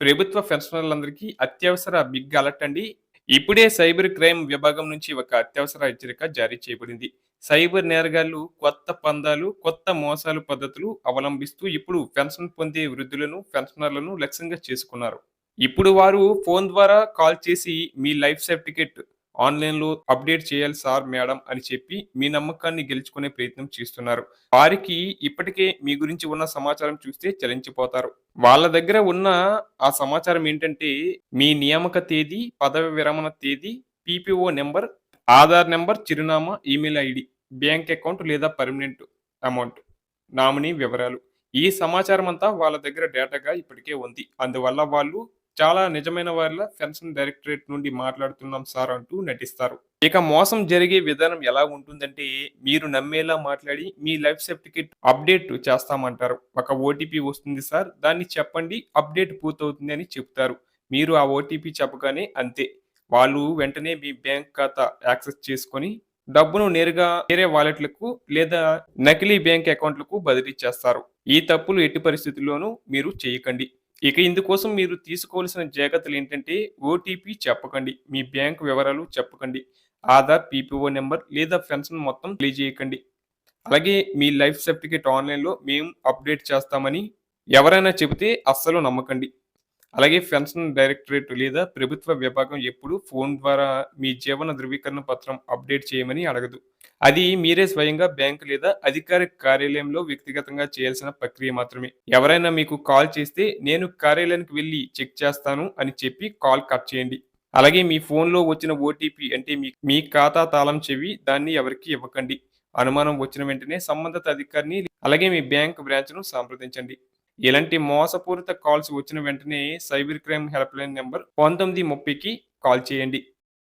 ప్రభుత్వ పెన్షనర్లందరికీ అత్యవసర big alert అండి. ఇప్పుడే సైబర్ క్రైమ్ విభాగం నుంచి ఒక అత్యవసర హెచ్చరిక జారీ చేయబడింది. సైబర్ నేరగాళ్ళు కొత్త పందాలు కొత్త మోసాలు పద్ధతులు అవలంబిస్తూ ఇప్పుడు పెన్షన్ పొందే వృద్ధులను పెన్షనర్లను లక్ష్యంగా చేసుకున్నారు. ఇప్పుడు వారు ఫోన్ ద్వారా కాల్ చేసి మీ లైఫ్ సర్టిఫికేట్ ఆన్లైన్లో అప్డేట్ చేయాలి సార్ మేడం అని చెప్పి మీ నమ్మకాన్ని గెలుచుకునే ప్రయత్నం చేస్తున్నారు. వారికి ఇప్పటికే మీ గురించి ఉన్న సమాచారం చూస్తే చలించిపోతారు. వాళ్ళ దగ్గర ఉన్న ఆ సమాచారం ఏంటంటే మీ నియామక తేదీ పదవి విరమణ తేదీ పీపీఓ నెంబర్ ఆధార్ నెంబర్ చిరునామా ఈమెయిల్ ఐడి బ్యాంక్ అకౌంట్ లేదా పర్మనెంట్ అమౌంట్ నామినీ వివరాలు. ఈ సమాచారం అంతా వాళ్ళ దగ్గర డేటాగా ఇప్పటికే ఉంది. అందువల్ల వాళ్ళు చాలా నిజమైన వారిలా పెన్షన్ డైరెక్టరేట్ నుండి మాట్లాడుతున్నాం సార్ అంటూ నటిస్తారు. ఇక మోసం జరిగే విధానం ఎలా ఉంటుందంటే మీరు నమ్మేలా మాట్లాడి మీ లైఫ్ సర్టిఫికేట్ అప్డేట్ చేస్తామంటారు. ఒక ఓటీపీ వస్తుంది సార్ దాన్ని చెప్పండి అప్డేట్ పూర్తవుతుంది అని చెప్తారు. మీరు ఆ ఓటీపీ చెప్పగానే అంతే. వాళ్ళు వెంటనే మీ బ్యాంక్ ఖాతా యాక్సెస్ చేసుకొని డబ్బును నేరుగా వేరే వాలెట్లకు లేదా నకిలీ బ్యాంక్ అకౌంట్లకు బదిలీ చేస్తారు. ఈ తప్పులు ఎట్టి పరిస్థితుల్లోనూ మీరు చేయకండి. ఇక ఇందుకోసం మీరు తీసుకోవాల్సిన జాగ్రత్తలు ఏంటంటే ఓటీపీ చెప్పకండి మీ బ్యాంక్ వివరాలు చెప్పకండి ఆధార్ పీపీఓ నెంబర్ లేదా పెన్షన్ మొత్తం తెలియజేయకండి. అలాగే మీ లైఫ్ సర్టిఫికేట్ ఆన్లైన్లో మేము అప్డేట్ చేస్తామని ఎవరైనా చెబితే అస్సలు నమ్మకండి. అలాగే పెన్షన్ డైరెక్టరేట్ లేదా ప్రభుత్వ విభాగం ఎప్పుడు ఫోన్ ద్వారా మీ జీవన ధృవీకరణ పత్రం అప్డేట్ చేయమని అడగదు. అది మీరే స్వయంగా బ్యాంక్ లేదా అధికారిక కార్యాలయంలో వ్యక్తిగతంగా చేయాల్సిన ప్రక్రియ మాత్రమే. ఎవరైనా మీకు కాల్ చేస్తే నేను కార్యాలయానికి వెళ్ళి చెక్ చేస్తాను అని చెప్పి కాల్ కట్ చేయండి. అలాగే మీ ఫోన్లో వచ్చిన ఓటీపీ అంటే మీ మీ ఖాతా తాళం చెవి దాన్ని ఎవరికి ఇవ్వకండి. అనుమానం వచ్చిన వెంటనే సంబంధిత అధికారిని అలాగే మీ బ్యాంక్ బ్రాంచ్ను సంప్రదించండి. ఇలాంటి మోసపూరిత కాల్స్ వచ్చిన వెంటనే cyber crime help line number పంతొమ్మిది ముప్పైకి కాల్ చేయండి.